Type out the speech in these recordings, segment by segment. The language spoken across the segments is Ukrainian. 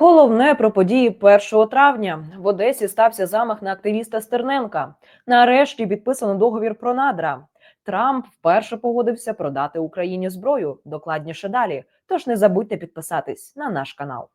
Головне про події 1 травня в Одесі стався замах на активіста Стерненка. Нарешті підписано договір про надра. Трамп вперше погодився продати Україні зброю. Докладніше далі. Тож не забудьте підписатись на наш канал.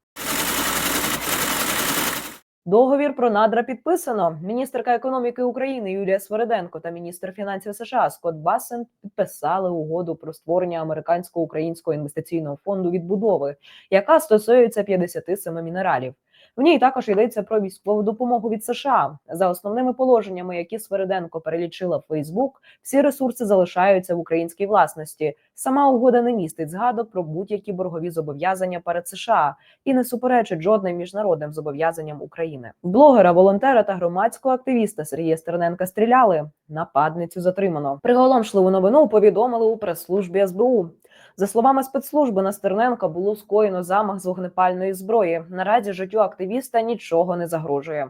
Договір про надра підписано. Міністерка економіки України Юлія Свериденко та міністр фінансів США Скотт Бассен підписали угоду про створення американсько-українського інвестиційного фонду відбудови, яка стосується 57 мінералів. В ній також йдеться про військову допомогу від США. За основними положеннями, які Свериденко перелічила в Фейсбук, всі ресурси залишаються в українській власності. Сама угода не містить згадок про будь-які боргові зобов'язання перед США і не суперечить жодним міжнародним зобов'язанням України. Блогера, волонтера та громадського активіста Сергія Стерненка стріляли. Нападницю затримано. Приголомшливу новину повідомили у прес-службі СБУ. За словами спецслужби, на Стерненка було скоєно замах з вогнепальної зброї. Наразі життю активіста нічого не загрожує.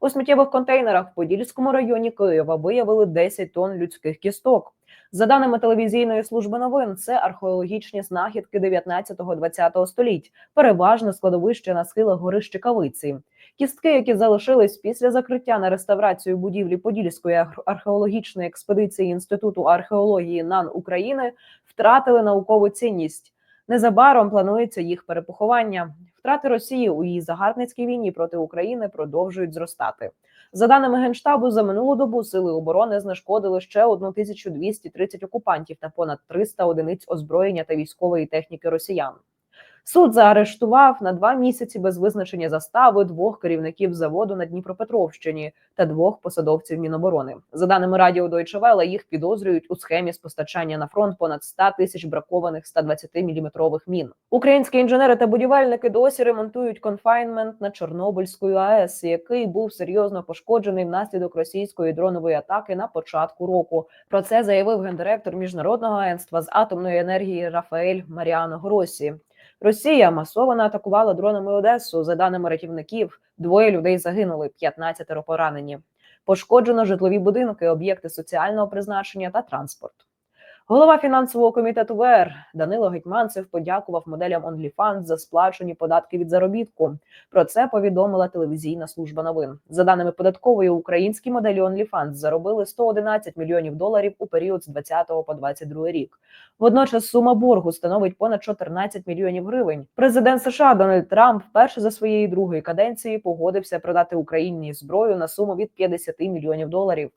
У сміттєвих контейнерах в Подільському районі Києва виявили 10 тонн людських кісток. За даними телевізійної служби новин, це археологічні знахідки 19-20 століть, переважно складовище на схилах гори Щекавиці. Кістки, які залишились після закриття на реставрацію будівлі Подільської археологічної експедиції Інституту археології НАН України, втратили наукову цінність. Незабаром планується їх перепоховання. Втрати Росії у її загарбницькій війні проти України продовжують зростати. За даними генштабу, за минулу добу сили оборони знешкодили ще 1230 окупантів та понад 300 одиниць озброєння та військової техніки росіян. Суд заарештував на два місяці без визначення застави двох керівників заводу на Дніпропетровщині та двох посадовців Міноборони. За даними Радіо Deutsche Welle, їх підозрюють у схемі з постачання на фронт понад 100 тисяч бракованих 120 міліметрових мін. Українські інженери та будівельники досі ремонтують конфайнмент на Чорнобильської АЕС, який був серйозно пошкоджений внаслідок російської дронової атаки на початку року. Про це заявив гендиректор міжнародного агентства з атомної енергії Рафаель Маріано Гросі. Росія масово атакувала дронами Одесу. За даними рятівників, двоє людей загинули, 15 поранені. Пошкоджено житлові будинки, об'єкти соціального призначення та транспорт. Голова фінансового комітету ВР Данило Гетьманцев подякував моделям OnlyFans за сплачені податки від заробітку. Про це повідомила телевізійна служба новин. За даними податкової, українські моделі OnlyFans заробили 111 мільйонів доларів у період з 20 по 22 рік. Водночас сума боргу становить понад 14 мільйонів гривень. Президент США Дональд Трамп вперше за своєї другої каденції погодився продати Україні зброю на суму від 50 мільйонів доларів.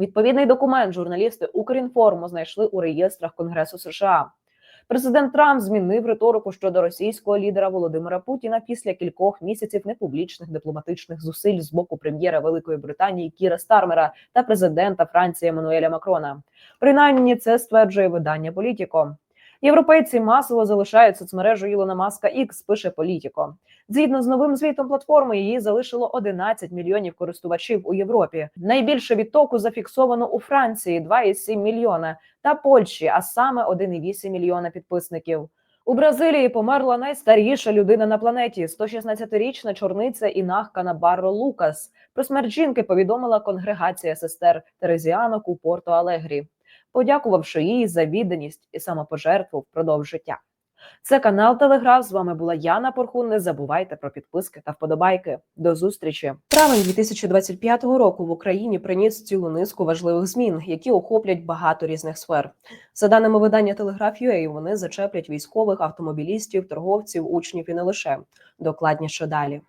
Відповідний документ журналісти Укрінформу знайшли у реєстрах Конгресу США. Президент Трамп змінив риторику щодо російського лідера Володимира Путіна після кількох місяців непублічних дипломатичних зусиль з боку прем'єра Великої Британії Кіра Стармера та президента Франції Еммануеля Макрона. Принаймні, це стверджує видання Політіко. Європейці масово залишають соцмережу Ілона Маска X, пише Політіко. Згідно з новим звітом платформи, її залишило 11 мільйонів користувачів у Європі. Найбільше відтоку зафіксовано у Франції 2,7 мільйона та Польщі, а саме 1,8 мільйона підписників. У Бразилії померла найстаріша людина на планеті 116-річна чорниця Інахка Набарро Лукас. Про смерть жінки повідомила конгрегація сестер Терезіанок у Порто Алегрі подякувавши їй за відданість і самопожертву впродовж життя. Це канал Телеграф. З вами була Яна Порхун. Не забувайте про підписки та вподобайки. До зустрічі. Травень 2025 року в Україні приніс цілу низку важливих змін, які охоплять багато різних сфер. За даними видання Телеграф.ua, вони зачеплять військових, автомобілістів, торговців, учнів і не лише докладніше далі.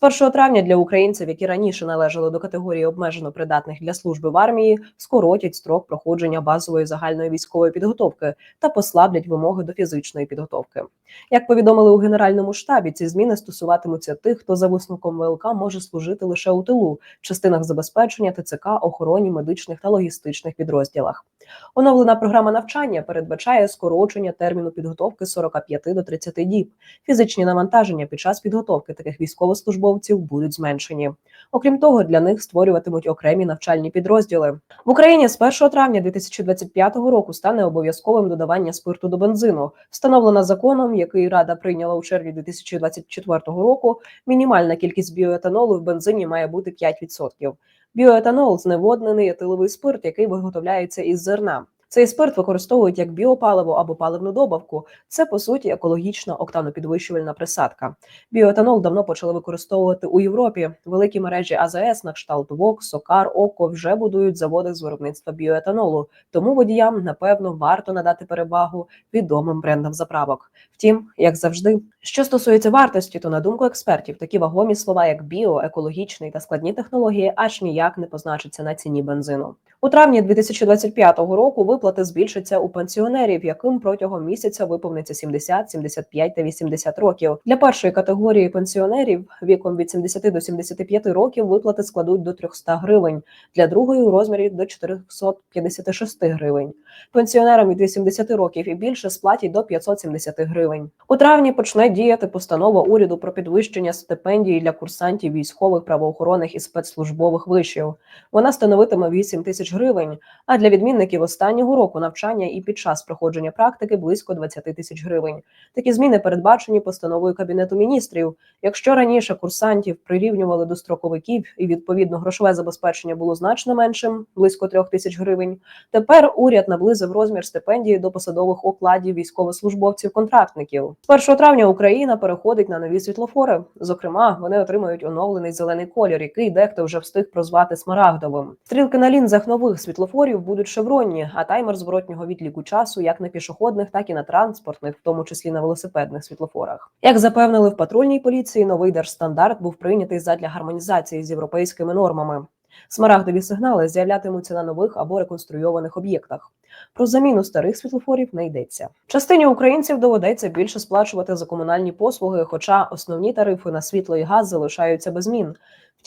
1 травня для українців, які раніше належали до категорії обмежено придатних для служби в армії, скоротять строк проходження базової загальної військової підготовки та послаблять вимоги до фізичної підготовки. Як повідомили у генеральному штабі, ці зміни стосуватимуться тих, хто за висновком ВЛК може служити лише у тилу, частинах забезпечення ТЦК, охороні медичних та логістичних підрозділах. Оновлена програма навчання передбачає скорочення терміну підготовки з 45 до 30 діб. Фізичні навантаження під час підготовки таких військовослужбовців будуть зменшені. Окрім того, для них створюватимуть окремі навчальні підрозділи в Україні. З 1 травня 2025 року стане обов'язковим додавання спирту до бензину, встановлена законом, який рада прийняла у червні 2024 року. Мінімальна кількість біоетанолу в бензині має бути 5%. Біоетанол зневоднений етиловий спирт, який виготовляється із зерна. Цей спирт використовують як біопаливо або паливну добавку. Це по суті екологічна октанопідвищувальна присадка. Біоетанол давно почали використовувати у Європі. Великі мережі АЗС на кшталт ВОК, Сокар, ОКО вже будують заводи з виробництва біоетанолу. Тому водіям напевно варто надати перевагу відомим брендам заправок. Втім, як завжди, що стосується вартості, то на думку експертів, такі вагомі слова, як біо, екологічний та складні технології, аж ніяк не позначаться на ціні бензину. У травні 2025 року виплати збільшаться у пенсіонерів, яким протягом місяця виповниться 70, 75 та 80 років. Для першої категорії пенсіонерів віком від 70 до 75 років виплати складуть до 300 гривень, для другої у розмірі до 456 гривень. Пенсіонерам від 80 років і більше сплатять до 570 гривень. У травні почне діяти постанова уряду про підвищення стипендій для курсантів військових, правоохоронних і спецслужбових вишів. Вона становитиме 8 тисяч гривень. А для відмінників останнього року навчання і під час проходження практики близько 20 тисяч гривень. Такі зміни передбачені постановою кабінету міністрів. Якщо раніше курсантів прирівнювали до строковиків і відповідно грошове забезпечення було значно меншим близько 3 тисяч гривень. Тепер уряд наблизив розмір стипендії до посадових окладів військовослужбовців-контрактників. З 1 травня Україна переходить на нові світлофори. Зокрема, вони отримають оновлений зелений колір, який дехто вже встиг прозвати смарагдовим. Стрілки на лінзах нових світлофорів будуть шевронні, а таймер зворотнього відліку часу як на пішохідних, так і на транспортних, в тому числі на велосипедних світлофорах. Як запевнили в патрульній поліції, новий держстандарт був прийнятий задля гармонізації з європейськими нормами. Смарагдові сигнали з'являтимуться на нових або реконструйованих об'єктах. Про заміну старих світлофорів не йдеться. Частині українців доведеться більше сплачувати за комунальні послуги, хоча основні тарифи на світло і газ залишаються без змін.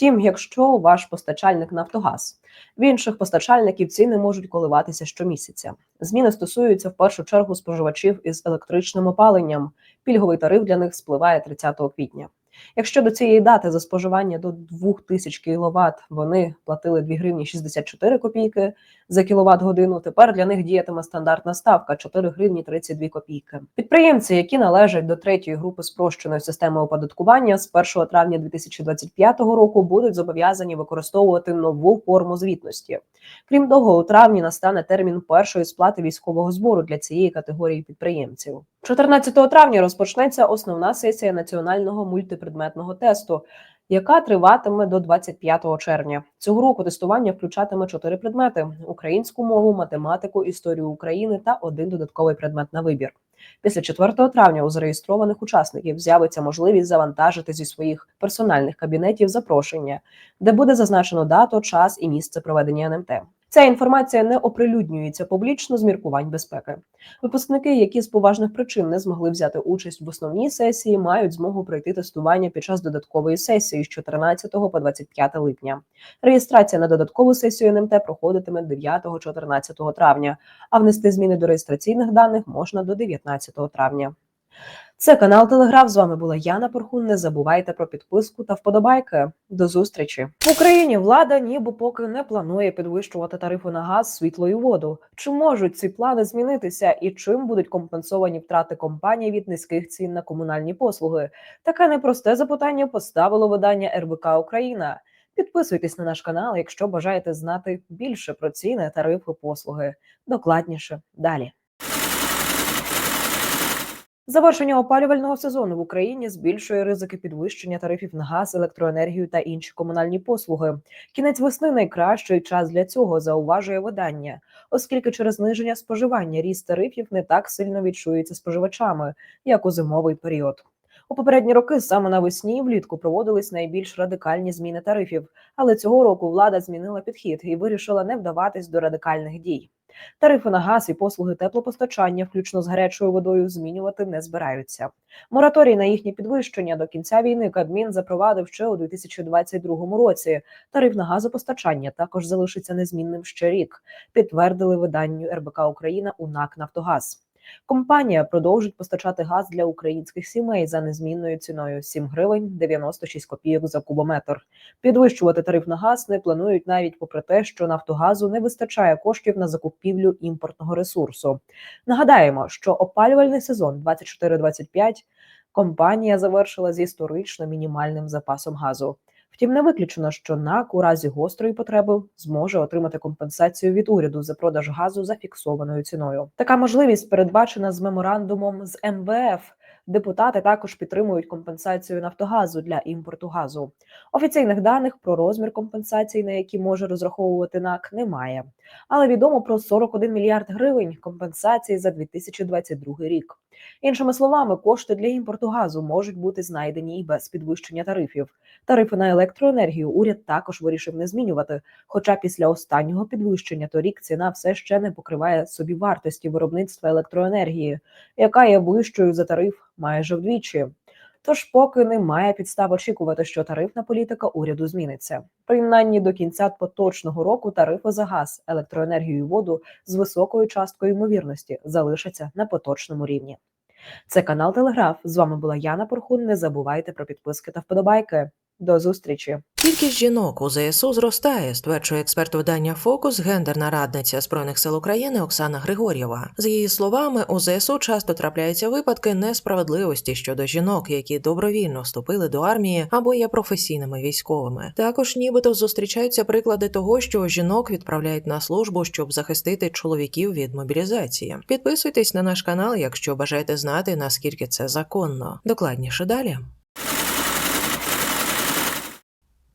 Втім, якщо ваш постачальник Нафтогаз, в інших постачальників ціни можуть коливатися щомісяця. Зміни стосуються в першу чергу споживачів із електричним опаленням. Пільговий тариф для них спливає 30 квітня. Якщо до цієї дати за споживання до 2000 кВт вони платили 2 гривні 64 копійки за кіловат годину, тепер для них діятиме стандартна ставка 4 гривні 32 копійки. Підприємці, які належать до третьої групи спрощеної системи оподаткування, з 1 травня 2025 року будуть зобов'язані використовувати нову форму звітності. Крім того, у травні настане термін першої сплати військового збору для цієї категорії підприємців. 14 травня розпочнеться основна сесія національного мультипредметного тесту, яка триватиме до 25 червня. Цього року тестування включатиме чотири предмети: українську мову, математику, історію України та один додатковий предмет на вибір. Після 4 травня у зареєстрованих учасників з'явиться можливість завантажити зі своїх персональних кабінетів запрошення, де буде зазначено дату, час і місце проведення НМТ. Ця інформація не оприлюднюється публічно з міркувань безпеки. Випускники, які з поважних причин не змогли взяти участь в основній сесії, мають змогу пройти тестування під час додаткової сесії з 14 по 25 липня. Реєстрація на додаткову сесію НМТ проходитиме 9-14 травня, а внести зміни до реєстраційних даних можна до 19 травня. Це канал Телеграф. З вами була Яна Порхун. Не забувайте про підписку та вподобайки. До зустрічі в Україні. Влада ніби поки не планує підвищувати тарифи на газ, світло і воду. Чи можуть ці плани змінитися, і чим будуть компенсовані втрати компаній від низьких цін на комунальні послуги? Таке непросте запитання поставило видання РБК Україна. Підписуйтесь на наш канал, якщо бажаєте знати більше про ціни, тарифи, послуги. Докладніше далі. Завершення опалювального сезону в Україні збільшує ризики підвищення тарифів на газ, електроенергію та інші комунальні послуги. Кінець весни найкращий час для цього зауважує видання, оскільки через зниження споживання ріст тарифів не так сильно відчується споживачами, як у зимовий період. У попередні роки саме навесні і влітку проводились найбільш радикальні зміни тарифів, але цього року влада змінила підхід і вирішила не вдаватись до радикальних дій. Тарифи на газ і послуги теплопостачання, включно з гарячою водою, змінювати не збираються. Мораторій на їхнє підвищення до кінця війни Кабмін запровадив ще у 2022 році. Тариф на газопостачання також залишиться незмінним ще рік. Підтвердили виданню РБК Україна у НАК Нафтогаз. Компанія продовжить постачати газ для українських сімей за незмінною ціною 7 гривень 96 копійок за кубометр. Підвищувати тариф на газ не планують навіть попри те, що Нафтогазу не вистачає коштів на закупівлю імпортного ресурсу. Нагадаємо, що опалювальний сезон 24-25 компанія завершила з історично мінімальним запасом газу. Втім, не виключено, що НАК у разі гострої потреби зможе отримати компенсацію від уряду за продаж газу за фіксованою ціною. Така можливість передбачена з меморандумом з МВФ. Депутати також підтримують компенсацію Нафтогазу для імпорту газу. Офіційних даних про розмір компенсацій, на які може розраховувати НАК, немає. Але відомо про 41 мільярд гривень компенсації за 2022 рік. Іншими словами, кошти для імпорту газу можуть бути знайдені і без підвищення тарифів. Тарифи на електроенергію уряд також вирішив не змінювати. Хоча після останнього підвищення торік ціна все ще не покриває собі вартості виробництва електроенергії, яка є вищою за тариф майже вдвічі. Тож поки немає підстав очікувати, що тарифна політика уряду зміниться. Принаймні до кінця поточного року тарифи за газ, електроенергію і воду з високою часткою ймовірності залишаться на поточному рівні. Це канал Телеграф. З вами була Яна Порхун. Не забувайте про підписки та вподобайки. До зустрічі. Кількість жінок у ЗСУ зростає, стверджує експерт видання Фокус, гендерна радниця збройних сил України Оксана Григор'єва. За її словами, у ЗСУ часто трапляються випадки несправедливості щодо жінок, які добровільно вступили до армії або є професійними військовими. Також, нібито, зустрічаються приклади того, що жінок відправляють на службу, щоб захистити чоловіків від мобілізації. Підписуйтесь на наш канал, якщо бажаєте знати наскільки це законно. Докладніше далі.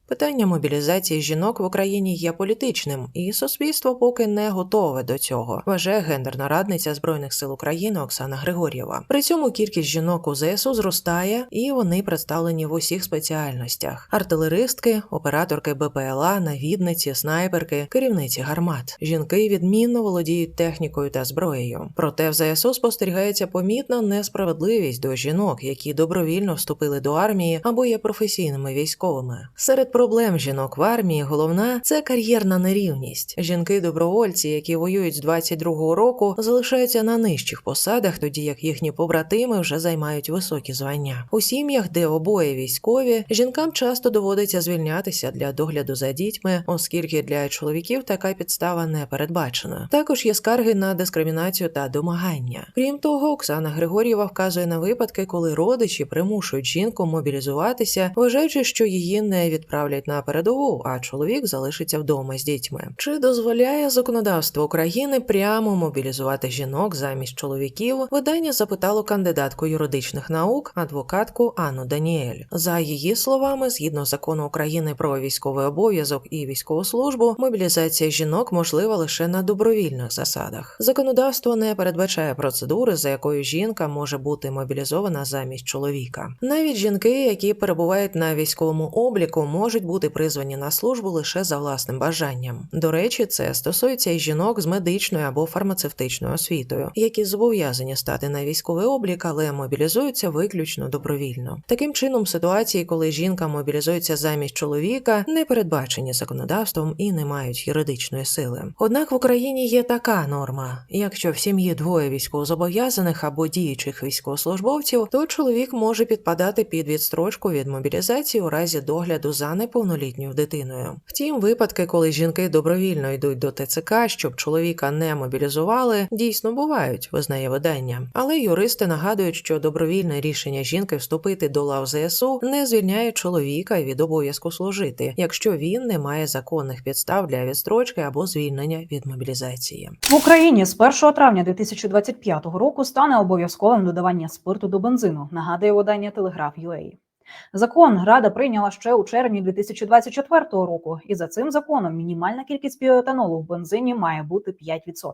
Питання мобілізації жінок в Україні є політичним, і суспільство поки не готове до цього. Вважає гендерна радниця збройних сил України Оксана Григор'єва. При цьому кількість жінок у ЗСУ зростає, і вони представлені в усіх спеціальностях: артилеристки, операторки БПЛА, навідниці, снайперки, керівниці гармат. Жінки відмінно володіють технікою та зброєю. Проте в ЗСУ спостерігається помітна несправедливість до жінок, які добровільно вступили до армії або є професійними військовими. Серед проблем жінок в армії головна це кар'єрна нерівність. Жінки-добровольці, які воюють з 22-го року, залишаються на нижчих посадах, тоді як їхні побратими вже займають високі звання. У сім'ях, де обоє військові, жінкам часто доводиться звільнятися для догляду за дітьми, оскільки для чоловіків така підстава не передбачена. Також є скарги на дискримінацію та домагання. Крім того, Оксана Григор'єва вказує на випадки, коли родичі примушують жінку мобілізуватися, вважаючи, що її не відправляють на передову, а чоловік залишиться вдома з дітьми. Чи дозволяє законодавство України прямо мобілізувати жінок замість чоловіків? Видання запитало кандидатку юридичних наук, адвокатку Анну Даніель. За її словами, згідно закону України про військовий обов'язок і військову службу, мобілізація жінок можлива лише на добровільних засадах. Законодавство не передбачає процедури, за якою жінка може бути мобілізована замість чоловіка. Навіть жінки, які перебувають на військовому обліку, можуть бути призвані на службу лише за власним бажанням. До речі, це стосується і жінок з медичною або фармацевтичною освітою, які зобов'язані стати на військовий облік, але мобілізуються виключно добровільно. Таким чином, ситуації, коли жінка мобілізується замість чоловіка, не передбачені законодавством і не мають юридичної сили. Однак в Україні є така норма: якщо в сім'ї двоє військовозобов'язаних або діючих військовослужбовців, то чоловік може підпадати під відстрочку від мобілізації у разі догляду за неповнолітньою дитиною. Втім, випадки, коли жінки добровільно йдуть до ТЦК, щоб чоловіка не мобілізували, дійсно бувають, визнає видання. Але юристи нагадують, що добровільне рішення жінки вступити до лав ЗСУ не звільняє чоловіка від обов'язку служити, якщо він не має законних підстав для відстрочки або звільнення від мобілізації. В Україні з 1 травня 2025 року стане обов'язковим додавання спирту до бензину. Нагадує видання Телеграф.UA. Закон Рада прийняла ще у червні 2024 року, і за цим законом мінімальна кількість біоетанолу в бензині має бути 5%.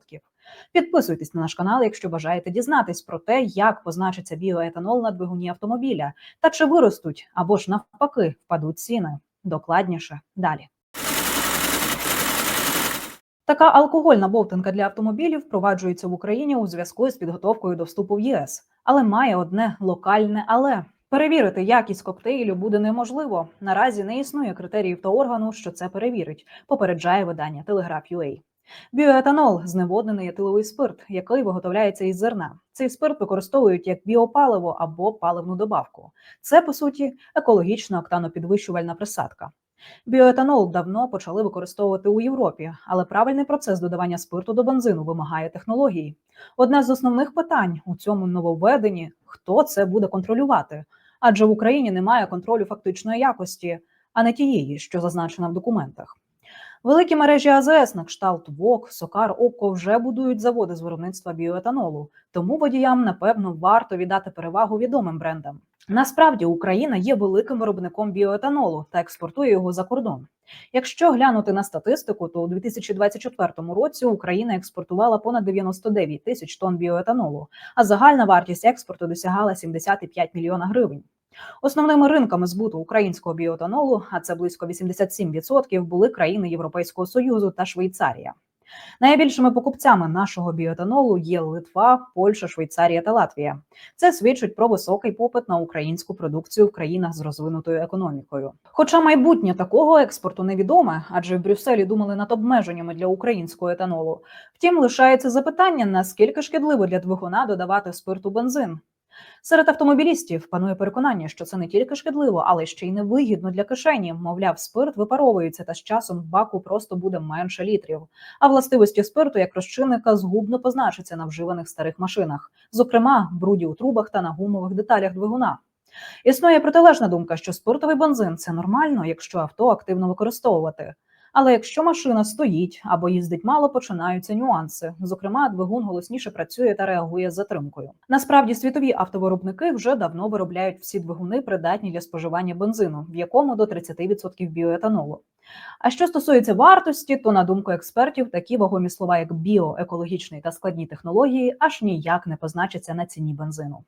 Підписуйтесь на наш канал, якщо бажаєте дізнатись про те, як позначиться біоетанол на двигуні автомобіля, та чи виростуть або ж навпаки впадуть ціни. Докладніше далі. Така алкогольна бовтанка для автомобілів впроваджується в Україні у зв'язку з підготовкою до вступу в ЄС, але має одне локальне але. Перевірити якість коктейлю буде неможливо. Наразі не існує критеріїв та органу, що це перевірить. Попереджає видання Telegraph.ua. Біоетанол зневоднений етиловий спирт, який виготовляється із зерна. Цей спирт використовують як біопаливо або паливну добавку. Це по суті екологічна октанопідвищувальна присадка. Біоетанол давно почали використовувати у Європі, але правильний процес додавання спирту до бензину вимагає технології. Одне з основних питань у цьому нововведенні – хто це буде контролювати? Адже в Україні немає контролю фактичної якості. а не тієї, що зазначена в документах. Великі мережі АЗС на кшталт ВОК, Сокар, ОКО вже будують заводи з виробництва біоетанолу, тому водіям напевно варто віддати перевагу відомим брендам. Насправді Україна є великим виробником біоетанолу та експортує його за кордон. Якщо глянути на статистику, то у 2024 році Україна експортувала понад 99 тисяч тонн біоетанолу, а загальна вартість експорту досягала 75 мільйона гривень. Основними ринками збуту українського біоетанолу, а це близько 87%, були країни Європейського союзу та Швейцарія. Найбільшими покупцями нашого біоетанолу є Литва, Польща, Швейцарія та Латвія. Це свідчить про високий попит на українську продукцію в країнах з розвинутою економікою. Хоча майбутнє такого експорту невідоме, адже в Брюсселі думали над обмеженнями для українського етанолу. Втім, лишається запитання, наскільки шкідливо для двигуна додавати спирт у бензин. Серед автомобілістів панує переконання, що це не тільки шкідливо, але ще й невигідно для кишені. Мовляв, спирт випаровується, та з часом в баку просто буде менше літрів. А властивості спирту як розчинника згубно позначаться на вживаних старих машинах, зокрема бруді у трубах та на гумових деталях двигуна. Існує протилежна думка, що спиртовий бензин це нормально, якщо авто активно використовувати. Але якщо машина стоїть або їздить мало, починаються нюанси. Зокрема, двигун голосніше працює та реагує з затримкою. Насправді, світові автовиробники вже давно виробляють всі двигуни, придатні для споживання бензину, в якому до 30% біоетанолу. А що стосується вартості, то на думку експертів, такі вагомі слова, як біо, екологічний та складні технології, аж ніяк не позначаться на ціні бензину.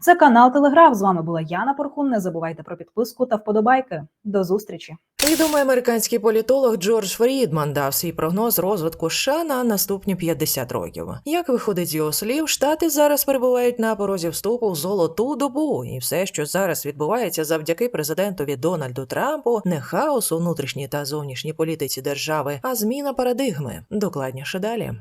Це канал Телеграф. З вами була Яна Порхун. Не забувайте про підписку та вподобайки. До зустрічі. Відомий американський політолог Джордж Фрідман дав свій прогноз розвитку США на наступні 50 років. Як виходить з його слів, штати зараз перебувають на порозі вступу в золоту добу, і все, що зараз відбувається завдяки президентові Дональду Трампу, не хаос у внутрішній та зовнішній політиці держави, а зміна парадигми. Докладніше далі.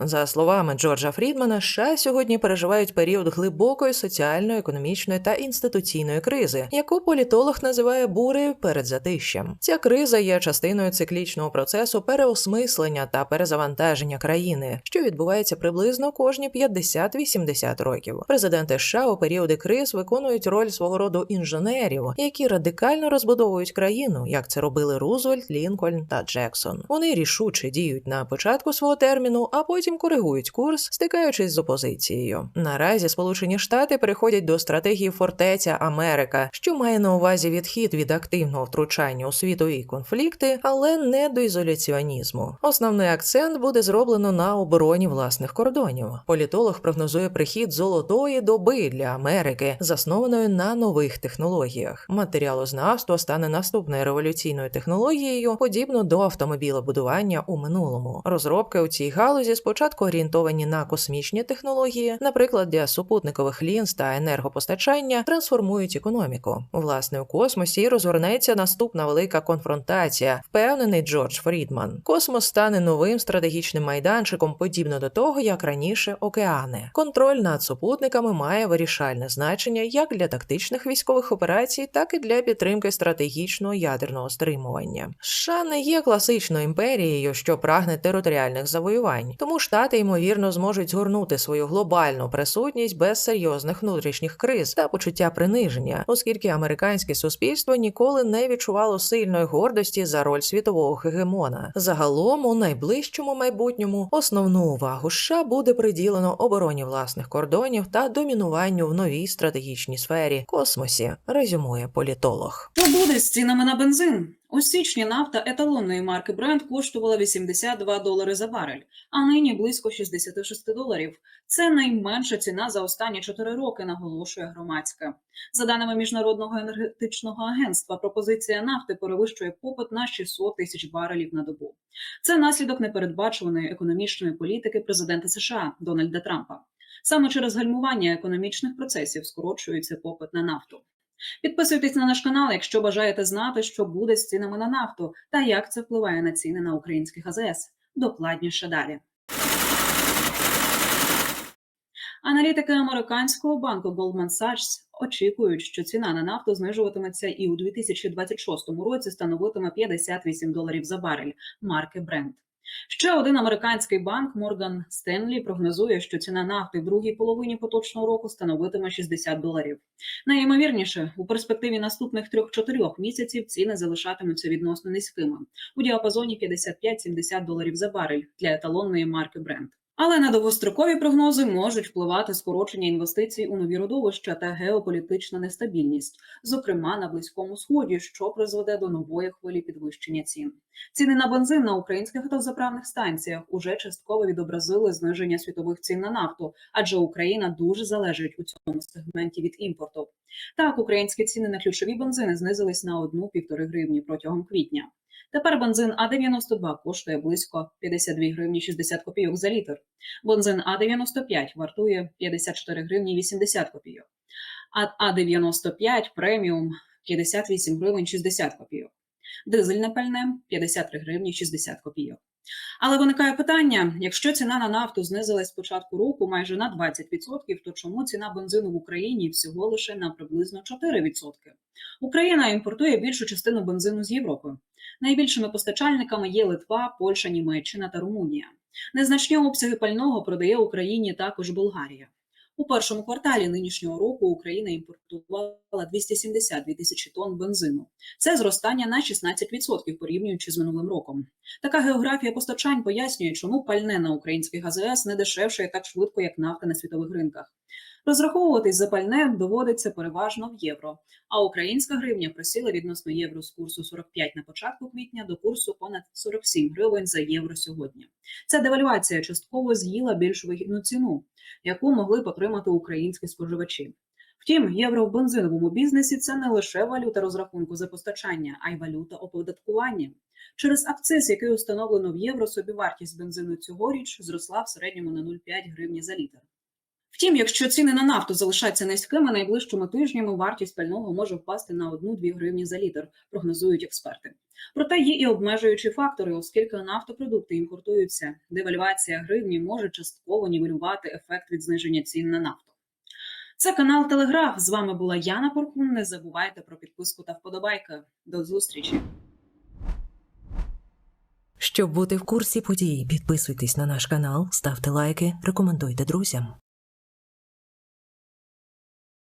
За словами Джорджа Фрідмана, США сьогодні переживають період глибокої соціальної, економічної та інституційної кризи, яку політолог називає бурею перед затищем. Ця криза є частиною циклічного процесу переосмислення та перезавантаження країни, що відбувається приблизно кожні 50-80 років. Президенти США у періоди криз виконують роль свого роду інженерів, які радикально розбудовують країну, як це робили Рузвельт, Лінкольн та Джексон. Вони рішуче діють на початку свого терміну, а потім коригують курс, стикаючись з опозицією. Наразі Сполучені Штати переходять до стратегії фортеця Америка, що має на увазі відхід від активного втручання у світові конфлікти, але не до ізоляціонізму. Основний акцент буде зроблено на обороні власних кордонів. Політолог прогнозує прихід золотої доби для Америки, заснованої на нових технологіях. Матеріалознавство стане наступною революційною технологією, подібно до автомобілебудування у минулому. Розробки у цій галузі спочатку орієнтовані на космічні технології, наприклад, для супутникових лінз та енергопостачання, трансформують економіку. Власне, у космосі розгорнеться наступна велика конфронтація, впевнений Джордж Фрідман. Космос стане новим стратегічним майданчиком, подібно до того, як раніше океани. Контроль над супутниками має вирішальне значення як для тактичних військових операцій, так і для підтримки стратегічного ядерного стримування. США не є класичною імперією, що прагне територіальних завоювань, тому штати ймовірно зможуть згорнути свою глобальну присутність без серйозних внутрішніх криз та почуття приниження, оскільки американське суспільство ніколи не відчувало сильної гордості за роль світового гегемона. Загалом у найближчому майбутньому основну увагу США буде приділено обороні власних кордонів та домінуванню в новій стратегічній сфері космосі. Резюмує політолог. Що буде з цінами на бензин? У січні нафта еталонної марки Brent коштувала 82 долари за барель, а нині близько 66 доларів. Це найменша ціна за останні 4 роки, наголошує громадське. За даними міжнародного енергетичного агентства, пропозиція нафти перевищує попит на 600 тисяч барелів на добу. Це наслідок непередбачуваної економічної політики президента США Дональда Трампа. Саме через гальмування економічних процесів скорочується попит на нафту. Підписуйтесь на наш канал, якщо бажаєте знати, що буде з цінами на нафту та як це впливає на ціни на українських АЗС. Докладніше далі. Аналітики американського банку Goldman Sachs очікують, що ціна на нафту знижуватиметься і у 2026 році становитиме 58 доларів за барель марки Brent. Ще один американський банк Морган Стенлі прогнозує, що ціна нафти в другій половині поточного року становитиме 60 доларів. Найімовірніше, у перспективі наступних 3-4 місяців ціни залишатимуться відносно низькими у діапазоні 55-70 доларів за барель для еталонної марки Brent. Але на довгострокові прогнози можуть впливати скорочення інвестицій у нові родовища та геополітична нестабільність, зокрема на близькому сході, що призведе до нової хвилі підвищення цін. Ціни на бензин на українських автозаправних станціях уже частково відобразили зниження світових цін на нафту, адже Україна дуже залежить у цьому сегменті від імпорту. Так, українські ціни на ключові бензини знизились на 1-1,5 гривні протягом квітня. Тепер бензин А92 коштує близько 52 гривні 60 копійок за літр. Бензин А95 вартує 54 гривні 80 копійок. А А95 преміум 58 гривень 60 копійок. Дизельне пальне 53 гривні 60 копійок. Але виникає питання: якщо ціна на нафту знизилась з початку року майже на 20%, то чому ціна бензину в Україні всього лише на приблизно 4%? Україна імпортує більшу частину бензину з Європи. Найбільшими постачальниками є Литва, Польща, Німеччина та Румунія. Незначні обсяги пального продає Україні також Болгарія. У першому кварталі нинішнього року Україна імпортувала 272 тисячі тонн бензину. Це зростання на 16% порівнюючи з минулим роком. Така географія постачань пояснює, чому пальне на українських АЗС не дешевше так швидко, як нафта на світових ринках. Розраховуватись за пальне доводиться переважно в євро, а українська гривня просіла відносно євро з курсу 45 на початку квітня до курсу понад 47 гривень за євро сьогодні. Ця девальвація частково з'їла більш вигідну ціну, яку могли б отримати українські споживачі. Втім, євро в бензиновому бізнесі це не лише валюта розрахунку за постачання, а й валюта оподаткування. Через акциз, який установлено в євро, собівартість бензину цьогоріч зросла в середньому на 0,5 гривні за літр. Втім, якщо ціни на нафту залишаться низькими, найближчими тижнями вартість пального може впасти на 1-2 гривні за літр, прогнозують експерти. Проте є і обмежуючі фактори, оскільки нафтопродукти імпортуються. Девальвація гривні може частково нівелювати ефект від зниження цін на нафту. Це канал Телеграф. З вами була Яна Порхун. Не забувайте про підписку та вподобайки. До зустрічі! Щоб бути в курсі подій, підписуйтесь на наш канал, ставте лайки, рекомендуйте друзям.